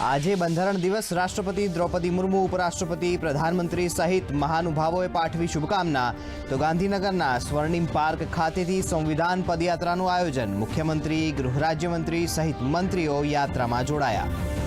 આજે બંધારણ દિવસ, રાષ્ટ્રપતિ દ્રૌપદી મુર્મુ, ઉપરાષ્ટ્રપતિ, પ્રધાનમંત્રી સહિત મહાનુભાવોએ પાઠવી શુભકામના. તો ગાંધીનગરના સ્વર્ણિમ પાર્ક ખાતેથી સંવિધાન પદયાત્રાનું આયોજન. મુખ્યમંત્રી, ગૃહ રાજ્યમંત્રી સહિત મંત્રીઓ યાત્રામાં જોડાયા.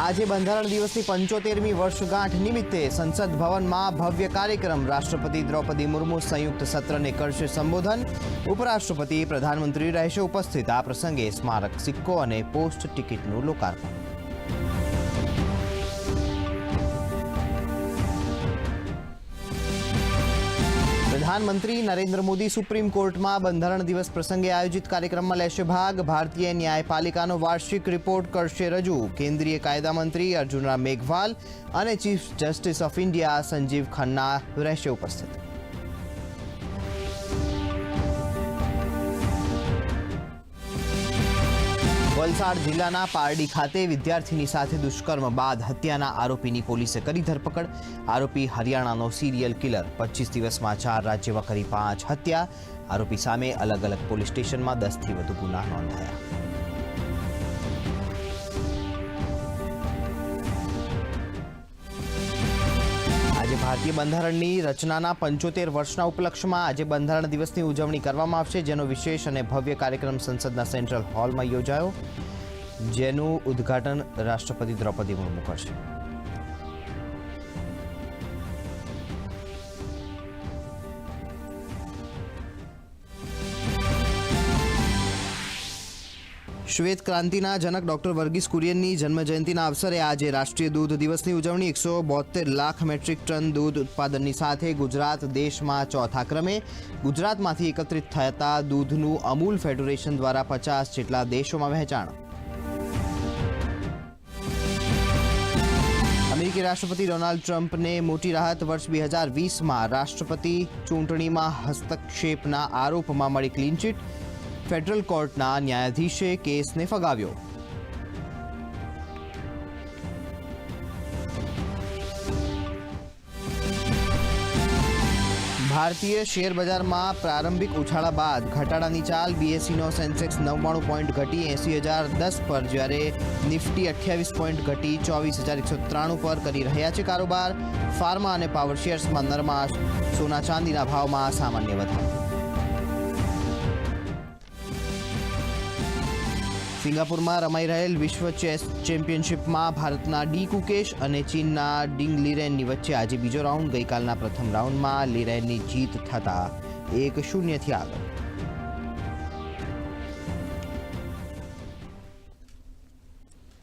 આજે બંધારણ દિવસની પંચોતેરમી વર્ષગાંઠ નિમિત્તે સંસદ ભવનમાં ભવ્ય કાર્યક્રમ. રાષ્ટ્રપતિ દ્રૌપદી મુર્મુ સંયુક્ત સત્રને કરશે સંબોધન. ઉપરાષ્ટ્રપતિ, પ્રધાનમંત્રી રહેશે ઉપસ્થિત. આ પ્રસંગે સ્મારક સિક્કો અને પોસ્ટ ટિકિટનું લોકાર્પણ. પ્રધાનમંત્રી નરેન્દ્ર મોદી સુપ્રીમ કોર્ટમાં બંધારણ દિવસ પ્રસંગે આયોજિત કાર્યક્રમમાં લેશે ભાગ. ભારતીય ન્યાયપાલિકાનો વાર્ષિક રિપોર્ટ કરશે રજૂ. કેન્દ્રીય કાયદા મંત્રી અર્જુનરામ મેઘવાલ અને chief justice of India Sanjiv Khanna રહેશે ઉપસ્થિત. વલસાડ જિલ્લાના પારડી ખાતે વિદ્યાર્થીની સાથે દુષ્કર્મ બાદ હત્યાના આરોપીની પોલીસે કરી ધરપકડ. આરોપી હરિયાણાનો સિરિયલ કિલર પચીસ દિવસમાં ચાર રાજ્યમાં કરી પાંચ હત્યા. આરોપી સામે અલગ અલગ પોલીસ સ્ટેશનમાં દસથી વધુ ગુના નોંધાયા. ભારતીય બંધારણની રચનાના પંચોતેર વર્ષના ઉપલક્ષમાં આજે બંધારણ દિવસની ઉજવણી કરવામાં આવશે, જેનો વિશેષ અને ભવ્ય કાર્યક્રમ સંસદના સેન્ટ્રલ હોલમાં યોજાયો, જેનું ઉદ્ઘાટન રાષ્ટ્રપતિ દ્રૌપદી મુર્મુ કરશે. શ્વેત ક્રાંતિના જનક ડોક્ટર વર્ગીસ કુરિયનની જન્મજયંતિના અવસરે આજે રાષ્ટ્રીય દૂધ દિવસની ઉજવણી એકસો બોતેર લાખ મેટ્રિક ટન દૂધ ઉત્પાદનની સાથે ગુજરાત દેશમાં ચોથા ક્રમે ગુજરાતમાંથી એકત્રિત થતા દૂધનું અમૂલ ફેડરેશન દ્વારા પચાસ જેટલા દેશોમાં વહેંચાણ. અમેરિકી રાષ્ટ્રપતિ ડોનાલ્ડ ટ્રમ્પને મોટી રાહત વર્ષ બે હજાર વીસમાં રાષ્ટ્રપતિ ચૂંટણીમાં હસ્તક્ષેપના આરોપમાં મળી ક્લીન ચીટ. ફેડરલ કોર્ટના ન્યાયાધીશે કેસને ફગાવ્યો. ભારતીય શેર બજારમાં પ્રારંભિક ઉછાળા બાદ ઘટાડાની ચાલ બીએસસીનો સેન્સેક્સ નવ્વાણું પોઈન્ટ ઘટી એંસી હજાર દસ પર જ્યારે નિફ્ટી અઠ્યાવીસ પોઈન્ટ ઘટી ચોવીસ હજાર એકસો ત્રાણું પર કરી રહ્યા છે કારોબાર. ફાર્મા અને પાવર શેર્સમાં નરમાશ, સોના ચાંદીના ભાવમાં સામાન્ય વધારો. સિંગાપુરમાં રમાઈ રહેલ વિશ્વ ચેસ ચેમ્પિયનશિપમાં ભારતના ડી કુકેશ અને ચીનના ડિંગ લીરેનની વચ્ચે આજે બીજો રાઉન્ડ ગઈકાલના પ્રથમ રાઉન્ડમાં લીરેનની જીત થતાં એક શૂન્યથી આગળ.